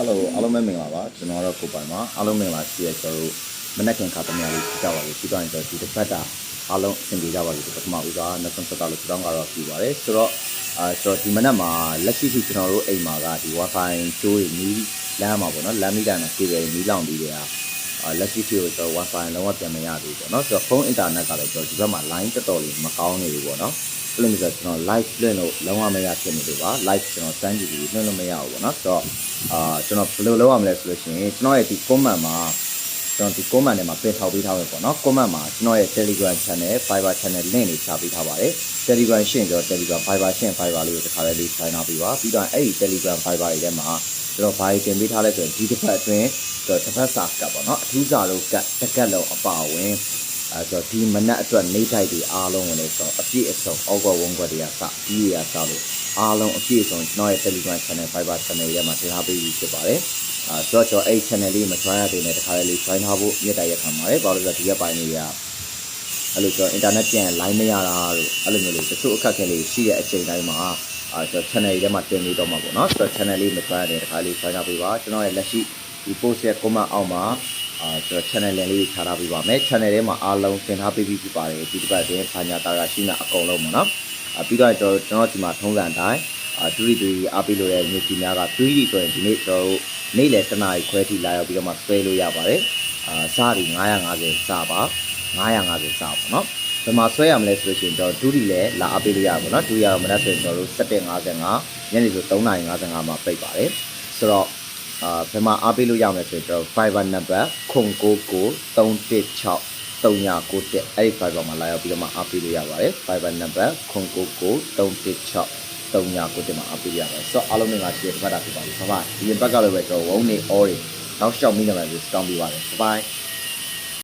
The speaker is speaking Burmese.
Hello အားလုံးပဲမင်္ဂလာပါကျွန်တော်တော့ကိုပိုင်ပါအားလုံးမင်္ဂလာရှိရကျွန်တော်တို့မနက်ခင်ခါသမ ्या လေးကြည့်ကြပါလိမ့်ပြီးတော့ကျွန်တော်ဒီတစ်ပတ်တာအားလုံးအဆင်ပြေကြပါလိမ့်ပထမဦးစား2017လို့ကျွန်တော်ကတော့ပြပါတယ်ဆိုတော့အာကျွန်တော်ဒီမနက်မှာလက်ရှိထိကျွန်တော်တို့အိမ်မှာကဒီ Wi-Fi ကျိုးတွေနီးလမ်းမှာပေါ့နော်လမ်းမိတိုင်းမှာ cable နီးလောင်ပြီးတဲ့အာလက်ရှိထိကိုကျွန်တော် Wi-Fi လုံးဝပြန်မရသေးဘူးပေါ့နော်ဆိုတော့ဖုန်းအင်တာနက်ကလည်းကျွန်တော်ဒီဘက်မှာ line တော်တော်လေးမကောင်းနေဘူးပေါ့နော် အဲ့လိုမျိုးဆိုကျွန်တော် live လွှင့်လို့လုံးဝမရဖြစ်နေလို့ပါ live ကျွန်တော်စမ်းကြည့်ပြီးလွှင့်လို့မရဘူးပေါ့နော်ဆိုတော့အာကျွန်တော်ဘယ်လိုလုပ်ရမလဲဆိုလို့ရှိရင်ကျွန်တော်ရဲ့ဒီ comment မှာကျွန်တော်ဒီ comment ထဲမှာပြင်ထောက်ပေးထားမယ်ပေါ့နော် comment မှာကျွန်တော်ရဲ့ Telegram channel Fiber channel link လေးချပေးထားပါတယ် Telegram ရှင်းကျွန်တော် Telegram Fiber ရှင်း Fiber လေးကိုတစ်ခါလေးလေး sign up ပြီးပါပြီးတော့အဲ့ဒီ Telegram Fiber တွေထဲမှာကျွန်တော်ဘာတွေတင်ပေးထားလဲဆိုရင်ဒီတစ်ပတ်အတွင်းကျွန်တော်တစ်ပတ်စာကပ်ပေါ့နော်အထူးစာလို့ကတ်တစ်ကတ်လုံးအပါအဝင် အဲဆိုတော့ဒီမနက်အတွက်နေတိုက်တွေအားလုံးကိုလည်းဆိုတော့အပြည့်အစုံအောက်ကဝုန်းကွက်တွေကစပြီးရစလို့အားလုံးအပြည့်အစုံကျွန်တော်ရဲ့ Telegram channel Fiber channel ထဲမှာတင်ထားပေးပြီးဖြစ်ပါတယ်အာဆိုတော့ကျွန်တော်အဲ့ channel လေးမ join ရသေးတဲ့တခါလေး join ထားဖို့မြတ်တိုက်ရခံပါတယ်ဘာလို့လဲဆိုတော့ဒီရက်ပိုင်းလေးကအဲ့လိုကျွန်တော် internet ပြန် line မရတာတို့အဲ့လိုမျိုးလေးတချို့အခက်အခဲလေးရှိတဲ့အချိန်တိုင်းမှာအာကျွန်တော် channel တွေထဲမှာတင်ပြီးတော့မှာပေါ့နော်ဆိုတော့ channel လေးမဆွဲရတဲ့တခါလေးဆွဲကြပေးပါကျွန်တော်ရဲ့လက်ရှိ ဒီ post ရဲ့ comment အောက်မှာအာကျွန်တော် channel link လေးထားထားပေးပါမယ် channel ထဲမှာအားလုံးသင်ထားပေးပြီးဖြစ်ပါတယ်ဒီတစ်ပတ်တည်းဘာညာတာရာရှိမှအကုန်လုံးပါနော်အပြီးတော့ကျွန်တော်ကျွန်တော်ဒီမှာထုံးစံအတိုင်းအာဒူရီဒူရီအားပေးလို့ရတဲ့မျိုးစီများက 3D ဆိုရင်ဒီနေ့ကျွန်တော်တို့နေ့လယ်တနားရီခွဲထိလာရောက်ပြီးတော့မှဆွဲလို့ရပါတယ်အာစရီ950စပါ950စပါနော်ဘယ်မှာဆွဲရမလဲဆိုလို့ရှိရင်ကျွန်တော်ဒူရီလည်းလာအားပေးလို့ရပါတော့နော်ဒူရီရတော့မနက်ဆိုရင်ကျွန်တော်တို့17:55ညနေဆို3:55မှာပိတ်ပါတယ်ဆိုတော့ အာဘယ်မှာအားပေးလို့ရမလဲဆိုရင်ကျွန်တော် Fiber number 099316 3991အဲ့ဒီ Fiber မှာလာရောက်ပြီးတော့မှအားပေးလို့ရပါတယ် Fiber number 099316 3991မှာအားပေးလို့ရပါတယ်ဆိုတော့အားလုံးမင်္ဂလာရှိတဲ့တစ်ပတ်တာဖြစ်ပါလိမ့်ဘိုင်ဒီဘက်ကတော့ပဲကျွန်တော်ဝုန်းနေ all တွေနောက်လျှောက်မိနေပါလို့တောင်းပေးပါတယ်ဘိုင်